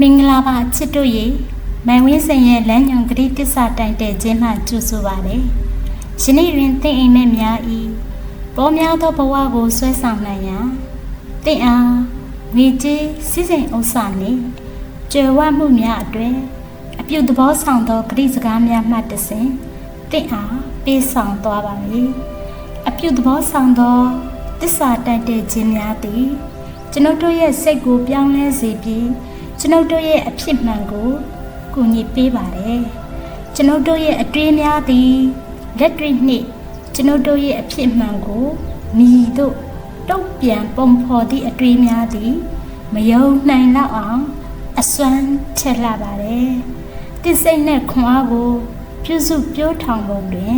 မင်္ဂလာပါချစ်တို့ရေမိုင်ဝင်းစင်ရဲ့လမ်းညွန်ဂရိတစ္ဆာတိုင်တဲ့ခြင်းမှကြိုဆိုပါလေ။ယနေ့တွင်တင့်အိမ်မဲ့များဤပေါ်များသောဘဝကိုဆွဲဆောင်နိုင်ရန်တင့်အားငွေကြေးစည်းစိမ်ဥစ္စာနှင့်ကြွယ်ဝမှုများအတွင်အပြုသဘောဆောင်သောဂရိစကားများမှတစ်ဆင့်တင့်အားပေးဆောင်သွားပါမည်။အပြုသဘောဆောင်သောတစ္ဆာတိုင်တဲ့ခြင်းများသည်ကျွန်ုပ်တို့ရဲ့စိတ်ကိုပြောင်းလဲစေပြီး ကျွန်ုပ်တို့ရဲ့အဖြစ်မှန်ကိုကူညီပေးပါတယ်။ကျွန်ုပ်တို့ရဲ့အတွေးများသည်လက်တွေ့နှင့်ကျွန်ုပ်တို့ရဲ့အဖြစ်မှန်ကိုမိတို့တုတ်ပြန်ပုံဖော်သည့်အတွေးများသည် မယုံနိုင်တော့အောင် အစွမ်းထက်လာပါတယ်။တိစိတ်နဲ့ခွန်အားကို ပြုစုပြောထောင်ပုံတွင်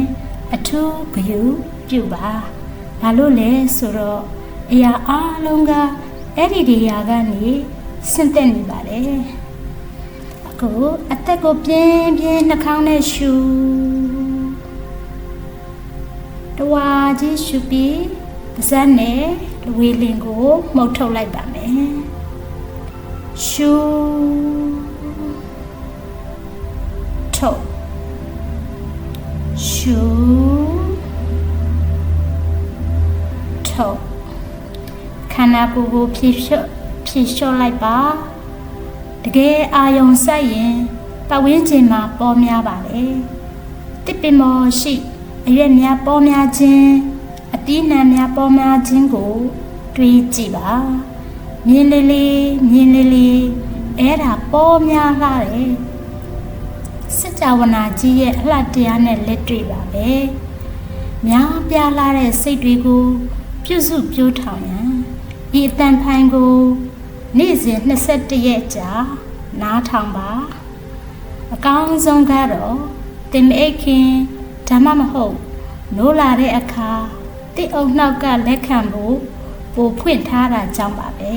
အထူးဂရုပြုပါ။ဘာလို့လဲဆိုတော့အရာအလုံးကအဲ့ဒီနေရာကနေ ဆင့်သက်နေပါတယ်အခုအသက်ကိုပြင်းပြင်းနှာခေါင်းနဲ့ရှူတဝါကြီးရှူပြီးပါးစပ်နဲ့လူဝေလင်ကိုမှုတ်ထုတ်လိုက်ပါမယ်ရှူထုတ်ရှူထုတ်ခန္ဓာကိုယ်ကိုဖြည့်ဖြတ် ဖြည့်လျှော့လိုက်ပါတကယ်အာယုံဆက်ရင်ပတ်ဝန်းကျင်မှာပေါ်များပါလေတစ်ပင်မော်ရှိအရွက်များပေါ်များခြင်းအတီးနှံများပေါ်များခြင်းကို တွေးကြည့်ပါမြင်လေးလေးမြင်လေးလေးအဲ့ဒါပေါ်များလာတယ်စัจ java နာကြီးရဲ့အလှတရားနဲ့လက်တွေ့ပါပဲများပြားလာတဲ့စိတ်တွေကို ပြုစုပြောထောင်ရန်ဒီအတန်ဖိုင်ကို နေ့စဉ်21ရက်ကြာနားထောင်ပါအကောင်းဆုံးကတော့တင်မအိတ်ခင်ဓမ္မမဟုတ်နိုးလာတဲ့အခါတိအုံနှောက်ကလက်ခံဖို့ပိုဖွင့်ထားတာကြောင့်ပါပဲ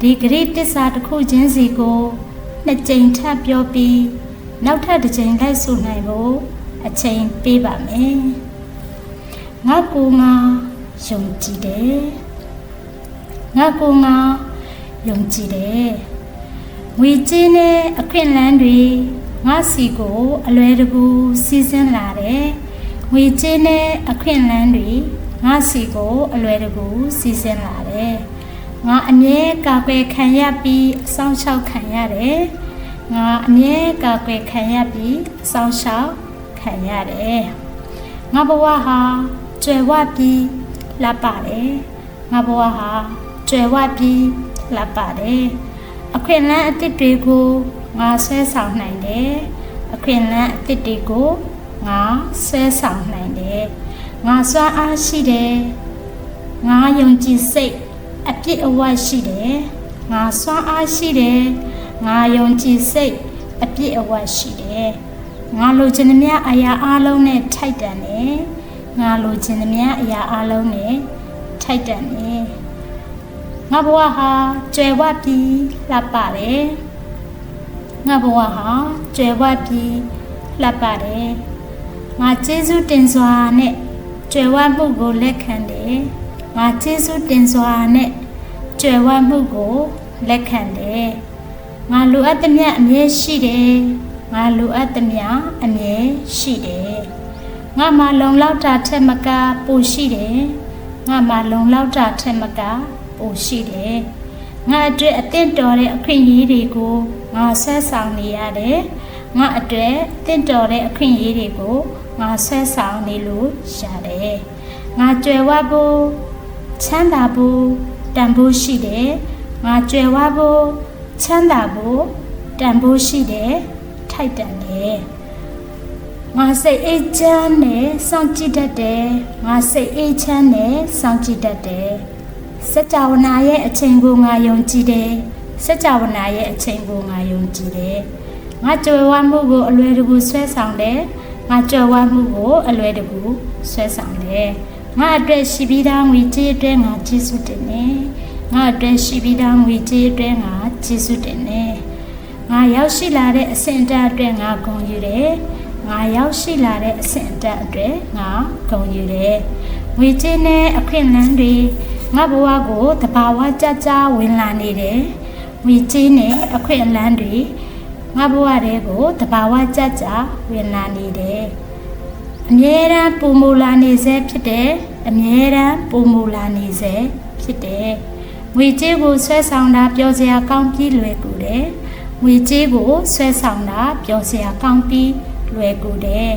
ဒီဂရိတစ္ဆာတစ်ခုချင်းစီကိုနှစ်ကြိမ်ထပ်ပြောပြီးနောက်ထပ်တစ်ကြိမ်လိုက်ဆိုနိုင်ဖို့အချိန်ပေးပါမယ်ငါကူငါယုံကြည်တယ်ငါကူငါ ယုံကြည်တယ်ငွေကြေးနဲ့အခွင့်အလမ်းတွေငါစီကိုအလွယ်တကူစီးဆင်းလာတယ်ငွေကြေးနဲ့အခွင့်အလမ်းတွေငါစီကိုအလွယ်တကူစီးဆင်းလာတယ်ငါအမြဲကာကွယ်ခံရပြီးအဆောင်ရှောက်ခံရတယ်ငါအမြဲကာကွယ်ခံရပြီးအဆောင်ရှောက်ခံရတယ်ငါဘဝဟာကျွယ်ဝပြီးလှပတယ်ငါဘဝဟာကျွယ်ဝပြီး လှပတယ်အခွင့်အလမ်းအသစ်တွေကိုငါဆွဲဆောင်နိုင်တယ်အခွင့်အလမ်းအသစ်တွေကိုငါဆွဲဆောင်နိုင်တယ်ငါစွမ်းအားရှိတယ်ငါယုံကြည်စိတ်အပြည့်အဝရှိတယ်ငါစွမ်းအားရှိတယ်ငါယုံကြည်စိတ်အပြည့်အဝရှိတယ်ငါလိုချင်သမျှအရာအလုံးနဲ့ထိုက်တန်တယ်ငါလိုချင်သမျှအရာအလုံးနဲ့ထိုက်တန်တယ် ငါဘဝဟာကျွယ်ဝပြီးလှပတယ်ငါဘဝဟာကျွယ်ဝပြီးလှပတယ်ငါကျေးဇူးတင်စွာနဲ့ကျွယ်ဝမှုကိုလက်ခံတယ်ငါကျေးဇူးတင်စွာနဲ့ကျွယ်ဝမှုကိုလက်ခံတယ်ငါလိုအပ်သမျှအမြဲရှိတယ်ငါလိုအပ်သမျှအမြဲရှိတယ်ငါမှာလုံလောက်တာထက်မကပိုရှိတယ်ငါမှာလုံလောက်တာထက်မက ပိုရှိတယ်ငါအတွက်အသင့်တော်တဲ့အခွင့်အရေးတွေကိုငါဆက်ဆောင်နေရတယ်ငါအတွက်အသင့်တော်တဲ့အခွင့်အရေးတွေကိုငါဆက်ဆောင်နေလို့ရတယ်ငါကြွယ်ဝဖို့ချမ်းသာဖို့တန်ဖိုးရှိတယ်ငါကြွယ်ဝဖို့ချမ်းသာဖို့တန်ဖိုးရှိတယ်ထိုက်တန်တယ်ငါစိတ်အေးချမ်းနဲ့စောင့်ကြည့်တတ်တယ်ငါစိတ်အေးချမ်းနဲ့စောင့်ကြည့်တတ်တယ် စัจ java နာရဲ့အချိန်ကိုငါယုံကြည်တယ်စัจ java နာရဲ့အချိန်ကိုငါယုံကြည်တယ်ငါကြွယ်ဝမှုကိုအလွယ်တကူဆွဲဆောင်တယ်ငါကြွယ်ဝမှုကိုအလွယ်တကူဆွဲဆောင်တယ်ငါအတွက်ရှိပြီးသားငွေကြေးအတွက်ငါကျေးဇူးတင်တယ်ငါအတွက်ရှိပြီးသားငွေကြေးအတွက်ငါကျေးဇူးတင်တယ်ငါရောက်ရှိလာတဲ့အဆင့်အတန်းအတွက်ငါဂုဏ်ယူတယ်ငါရောက်ရှိလာတဲ့အဆင့်အတန်းအတွက်ငါဂုဏ်ယူတယ်ငွေကြေးနဲ့အခွင့်အလမ်းတွေ ငါဘဝကိုတဘာဝကြကြဝင်လာနေတယ်ငွေကြေးနဲ့အခွင့်အလမ်းတွေငါဘဝတွေကိုတဘာဝကြကြဝင်လာနေတယ်အမြဲတမ်းပုံမူလာနေစေဖြစ်တယ်အမြဲတမ်းပုံမူလာနေစေဖြစ်တယ်ငွေကြေးကိုဆွဲဆောင်တာပြောစရာကောင်းပြီးလွယ်ကူတယ်ငွေကြေးကိုဆွဲဆောင်တာပြောစရာကောင်းပြီးလွယ်ကူတယ်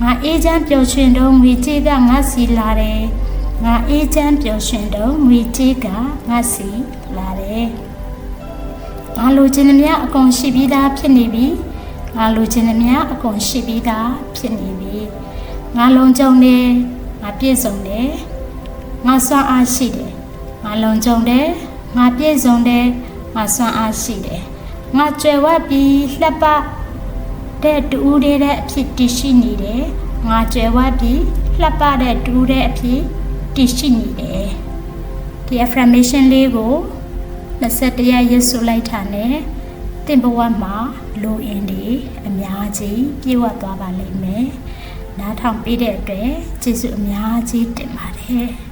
ငါအေးချမ်းပျော်ရွှင်တော့ငွေကြေးကငါစီလာတယ် ငါအေးချမ်းပျော်ရွှင်တော့ငွေကြေးကငါစီလာတယ်ငါလိုချင်သမျှအကုန်ရှိပြီးသားဖြစ်နေပြီငါလိုချင်သမျှအကုန်ရှိပြီးသားဖြစ်နေပြီငါလုံးကြုံတယ်ငါပြည့်စုံတယ်ငါစွမ်းအားရှိတယ်ငါလုံးကြုံတယ်ငါပြည့်စုံတယ်ငါစွမ်းအားရှိတယ်ငါကြွယ်ဝပြီးလှပ်ပတဲ့တူဦးတဲ့အဖြစ်တည်ရှိနေတယ်ငါကြွယ်ဝပြီးလှပ်ပတဲ့တူဦးတဲ့အဖြစ် တည်ရှိနေတယ်ဒီ affirmation လေးကို21ရက်ရွတ်ဆိုလိုက်တာနဲ့တင့်ဘဝမှာလိုအင်တွေအများကြီးပြည့်ဝသွားပါလိမ့်မယ်နားထောင်ပေးတဲ့အတွက်ကျေးဇူးအများကြီးတင်ပါတယ်